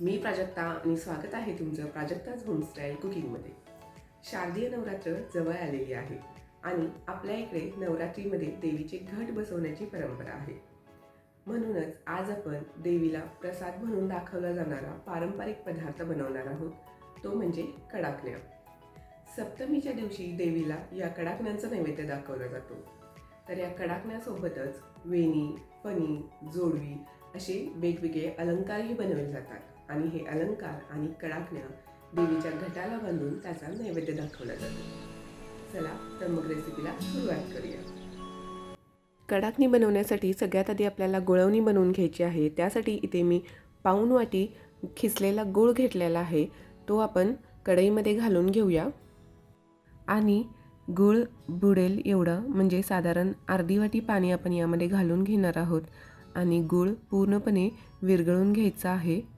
मी प्राजक्ता आणि स्वागत आहे तुमचं प्राजक्ताज होमस्टाईल कुकिंगमध्ये शारदीय नवरात्र जवळ आलेली आहे आणि आपल्या इकडे नवरात्रीमध्ये देवीचे घट बसवण्याची परंपरा आहे. म्हणूनच आज आपण देवीला प्रसाद म्हणून दाखवला जाणारा पारंपरिक पदार्थ बनवणार आहोत तो म्हणजे कडाकण्या. सप्तमीच्या दिवशी देवीला या कडाकण्यांचा नैवेद्य दाखवला जातो. तर या कडाकण्यासोबतच वेणी फणी जोडवी असे वेगवेगळे अलंकारही बनवले जातात. आणि हे अलंकार आणि कडाकण्या देवीच्या घटाला बांधून त्याचा नैवेद्य दाखवला जातो. चला तर मग रेसिपीला सुरुवात करूया. कडाकणी बनवण्यासाठी सगळ्यात आधी आपल्याला गुळवणी बनवून घ्यायची आहे. त्यासाठी इथे मी पाऊण वाटी खिसलेला गूळ घेतलेला आहे. तो आपण कढईमध्ये घालून घेऊया. आणि गूळ बुडेल एवढं म्हणजे साधारण अर्धी वाटी पाणी आपण यामध्ये घालून घेणार आहोत. आणि गूळ पूर्णपणे विरघळून घ्यायचा आहे.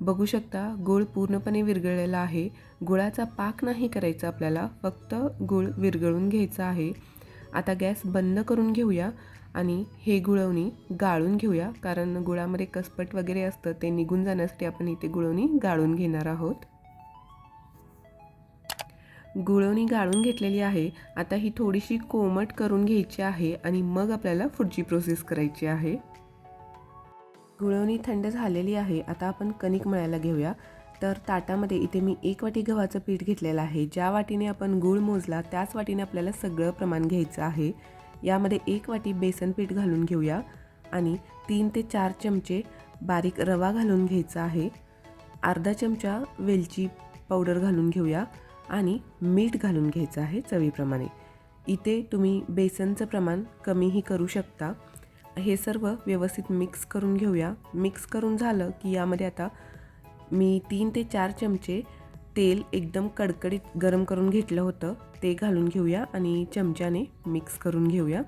बघू शकता गूळ पूर्णपणे विरघळलेला आहे. गुळाचा पाक नाही करायचा आपल्याला फक्त गूळ विरघळून घ्यायचा आहे. आता गॅस बंद करून घेऊया आणि हे गुळवणी गाळून घेऊया कारण गुळामध्ये कसपट वगैरे असतं ते निघून जाण्यासाठी आपण इथे गुळवणी गाळून घेणार आहोत. गुळवणी गाळून घेतलेली आहे. आता ही थोडीशी कोमट करून घ्यायची आहे आणि मग आपल्याला पुढची प्रोसेस करायची आहे. गुळवणी थंड झालेली आहे. आता आपण कणिक मळायला घेऊया. तर ताटामध्ये इथे मी एक वाटी गव्हाचं पीठ घेतलेलं आहे. ज्या वाटीने आपण गूळ मोजला त्याच वाटीने आपल्याला सगळं प्रमाण घ्यायचं आहे. यामध्ये एक वाटी बेसन पीठ घालून घेऊया आणि तीन ते चार चमचे बारीक रवा घालून घ्यायचा आहे. अर्धा चमचा वेलची पावडर घालून घेऊया आणि मीठ घालून घ्यायचं आहे चवीप्रमाणे. इथे तुम्ही बेसनचं प्रमाण कमीही करू शकता. हे सर्व व्यवस्थित मिक्स करून घेऊया. मिक्स करून झालं की यामध्ये आता मी तीन ते चार चमचे तेल एकदम कडकडीत गरम करून घेतलं होतं. ते घालून घेऊया आणि चमच्याने मिक्स करून घेऊया.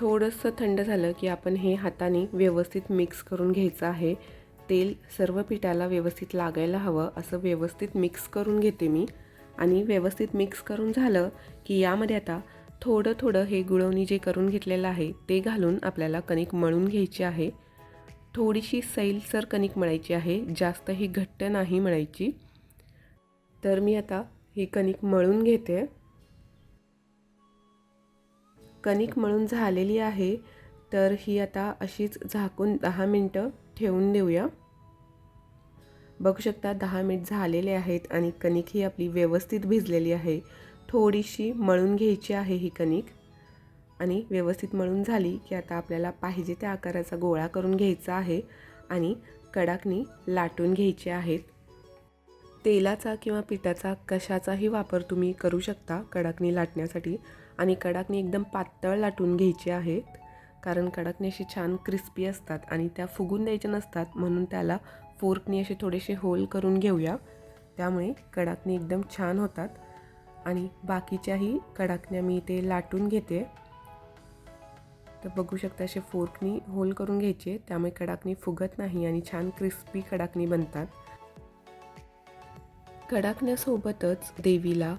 थोडंसं थंड झालं की आपण हे हाताने व्यवस्थित मिक्स करून घ्यायचं आहे. तेल सर्व पिठाला व्यवस्थित लागायला हवं असं व्यवस्थित मिक्स करून घेते मी. आणि व्यवस्थित मिक्स करून झालं की यामध्ये आता थोडं थोडं हे गुळवणी जे करून घेतलेलं आहे ते घालून आपल्याला कणिक मळून घ्यायची आहे. थोडीशी सैलसर कणिक मळायची आहे जास्त ही घट्ट नाही मळायची. तर मी आता ही कणिक मळून घेते. कणिक मळून झालेली आहे तर ही आता अशीच झाकून दहा मिनटं ठेवून देऊया. बघू शकता दहा मिनिट झालेले आहेत आणि कणिक ही आपली व्यवस्थित भिजलेली आहे. थोडीशी मळून घ्यायची आहे ही कणिक. आणि व्यवस्थित मळून झाली की आता आपल्याला पाहिजे त्या आकाराचा गोळा करून घ्यायचा आहे आणि कडाकणी लाटून घ्यायचे आहेत. तेलाचा किंवा पिठाचा कशाचाही वापर तुम्ही करू शकता कडाकणी लाटण्यासाठी. आणि कडाकणी एकदम पातळ लाटून घ्यायची आहेत. कारण कडाकणी अशी छान क्रिस्पी असतात आणि त्या फुगून द्यायच्या नसतात म्हणून त्याला फोर्कनी असे थोडेसे होल करून घेऊया. त्यामुळे कडाकणी एकदम छान होतात. आणि बाकीच्याही कडाकण्या मी इथे लाटून घेते. तर बघू शकता असे फोर्कनी होल करून घ्यायचे त्यामुळे कडाकणी फुगत नाही आणि छान क्रिस्पी कडाकणी बनतात. कडाकण्यासोबतच देवीला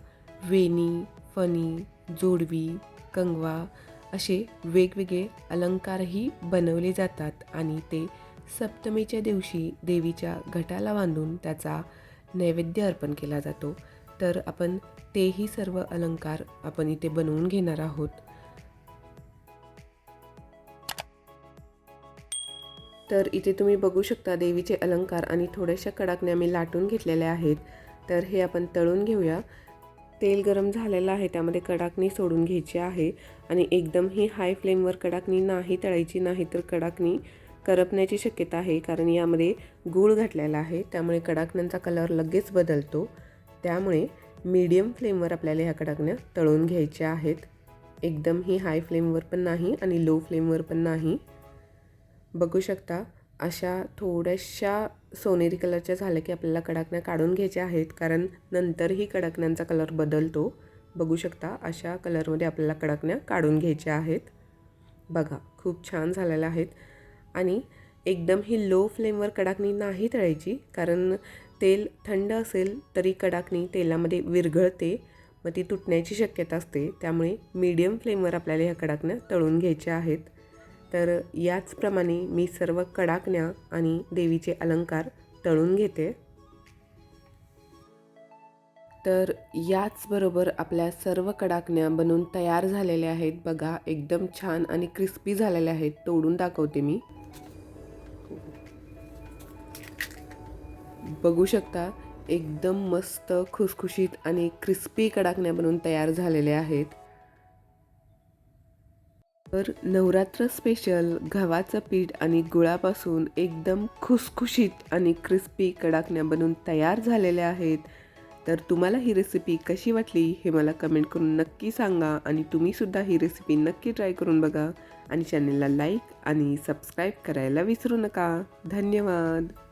वेणी फणी जोडवी कंगवा असे वेगवेगळे अलंकारही बनवले जातात आणि ते सप्तमीच्या दिवशी देवीच्या घटाला बांधून त्याचा नैवेद्य अर्पण केला जातो. तर आपण तेही सर्व अलंकार आपण इथे बनवून घेणार आहोत. तर इथे तुम्ही बघू शकता देवीचे अलंकार आणि थोड्याशा कडाकण्या मी लाटून घेतलेल्या आहेत. तर हे आपण तळून घेऊया. तेल गरम झालेलं आहे त्यामध्ये कडाकणी सोडून घ्यायची आहे. आणि एकदम ही हाय फ्लेमवर कडाकणी नाही तळायची नाही तर कडाकणी करपण्याची शक्यता आहे कारण यामध्ये गूळ घातलेला आहे. त्यामुळे कडाकण्यांचा कलर लगेच बदलतो. त्यामुळे मीडियम फ्लेमवर आपल्याला ह्या कडाकण्या तळून घ्यायच्या आहेत. एकदम ही हाय फ्लेमवर पण नाही आणि लो फ्लेमवर पण नाही. बघू शकता अशा थोड्याशा सोनेरी कलरच्या झाल्या की आपल्याला कडाकण्या काढून घ्यायच्या आहेत. कारण नंतरही कडाकण्यांचा कलर बदलतो. बघू शकता अशा कलरमध्ये आपल्याला कडाकण्या काढून घ्यायच्या आहेत. बघा खूप छान झालेल्या आहेत. आणि एकदम ही लो फ्लेमवर कडाकणी नाही तळायची कारण तेल थंड असेल तरी कडाकणी तेलामध्ये विरघळते मग ती तुटण्याची शक्यता असते. त्यामुळे मीडियम फ्लेमवर आपल्याला ह्या कडाकण्या तळून घ्यायच्या आहेत. तर याचप्रमाणे मी सर्व कडाकण्या आणि देवीचे अलंकार तळून घेते. तर याचबरोबर आपल्या सर्व कडाकण्या बनवून तयार झालेल्या आहेत. बघा एकदम छान आणि क्रिस्पी झालेल्या आहेत. तोडून दाखवते मी. बघू शकता एकदम मस्त खुसखुशीत आणि क्रिस्पी कडाकण्या बनवून तयार झालेल्या आहेत. तर नवरात्र स्पेशल गव्हाचं पीठ आणि गुळापासून एकदम खुसखुशीत आणि क्रिस्पी कडाकण्या बनवून तयार झालेल्या आहेत. तर तुम्हाला ही रेसिपी कशी वाटली हे मला कमेंट करून नक्की सांगा आणि तुम्हीसुद्धा ही रेसिपी नक्की ट्राय करून बघा. आणि चॅनलला लाईक आणि सबस्क्राईब करायला विसरू नका. धन्यवाद.